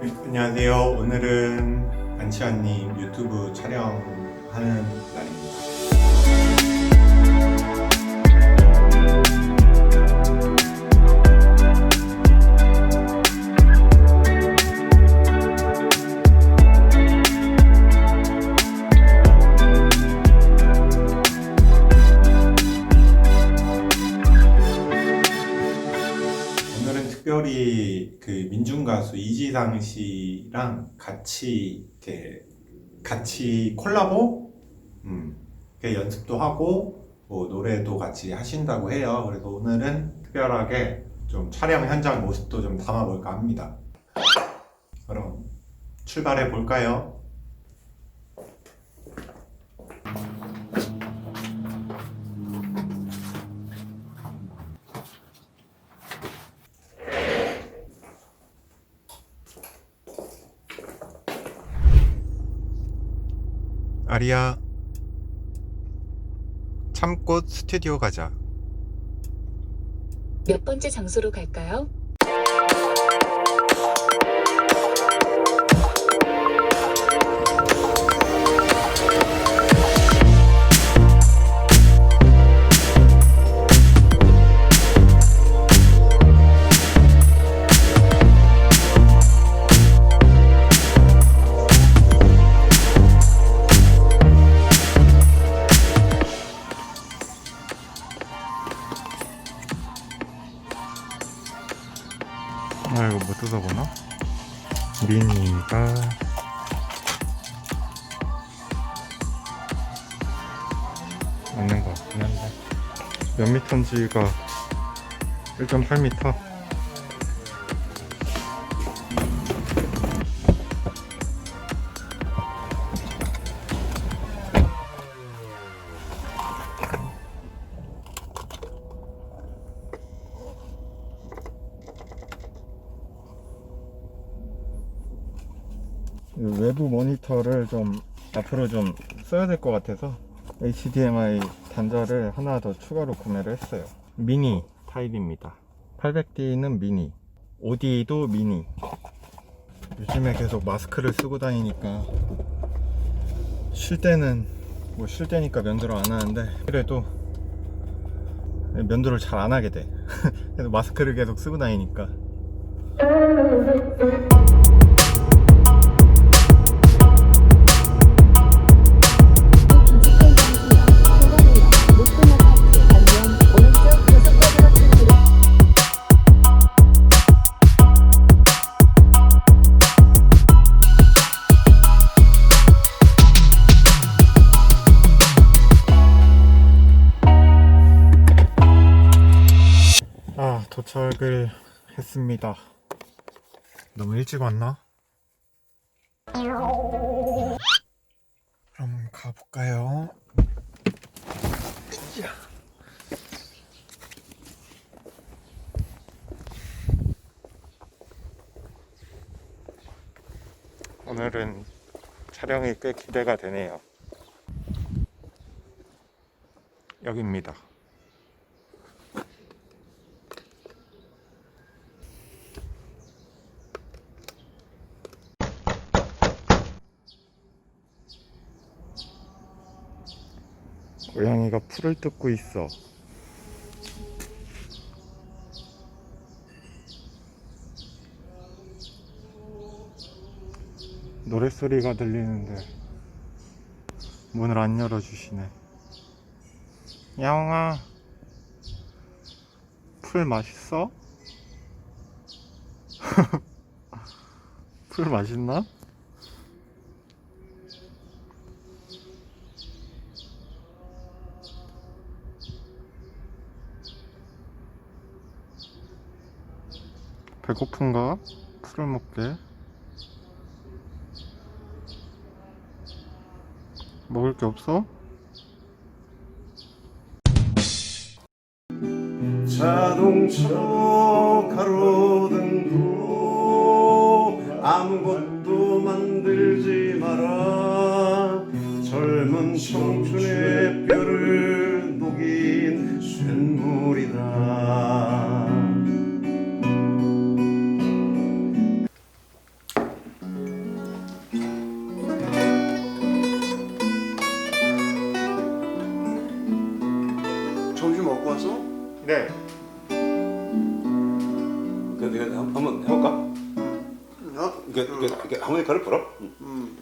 네, 안녕하세요. 오늘은 안치환님 유튜브 촬영하는 날입니다. 특별히 그 민중 가수 이지상 씨랑 같이 이렇게 같이 콜라보 음, 연습도 하고 뭐 노래도 같이 하신다고 해요. 그래서 오늘은 특별하게 좀 촬영 현장 모습도 좀 담아볼까 합니다. 그럼 출발해 볼까요? 아리야 참꽃 스튜디오 가자. 몇 번째 장소로 갈까요? 아 이거 못 뜯어보나? 미니가. 맞는 것 같긴 한데. 몇 미터인지가 1.8미터 외부 모니터를 좀 앞으로 좀 써야 될 것 같아서 HDMI 단자를 하나 더 추가로 구매를 했어요. 미니 타입입니다. 800D는 미니, OD도 미니. 요즘에 계속 마스크를 쓰고 다니니까 쉴 때는 뭐 쉴 때니까 면도를 안 하는데 그래도 면도를 잘 안 하게 돼. 그래서 마스크를 계속 쓰고 다니니까 도착을 했습니다. 너무 일찍 왔나? 그럼 가볼까요? 오늘은 촬영이 꽤 기대가 되네요. 여기입니다. 고양이가 풀을 뜯고 있어. 노랫소리가 들리는데 문을 안 열어주시네. 야옹아, 풀 맛있어? 풀 맛있나? 배고픈가? 풀을 먹게. 먹을 게 없어? 자동차 점심 먹고 왔어? 네. 그, 그, 한번 해볼까? 응? 그, 그, 그, 하모니카를 불어? 응. 음.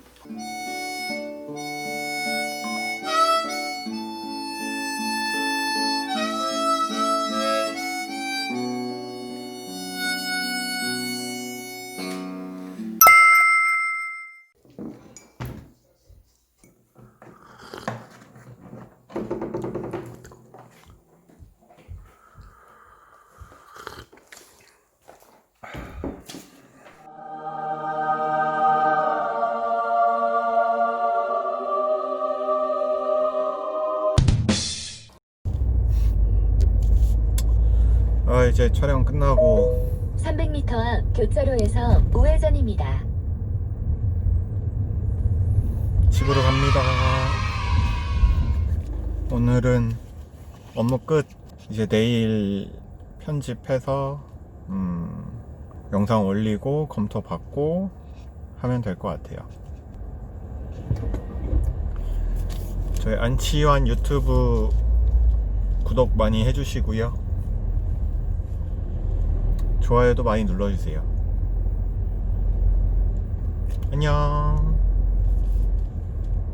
이제 촬영 끝나고 300m 앞 교차로에서 우회전입니다. 집으로 갑니다. 오늘은 업무 끝. 이제 내일 편집해서 음, 영상 올리고 검토 받고 하면 될 것 같아요. 저희 안치환 유튜브 구독 많이 해주시고요. 좋아요도 많이 눌러주세요. 안녕.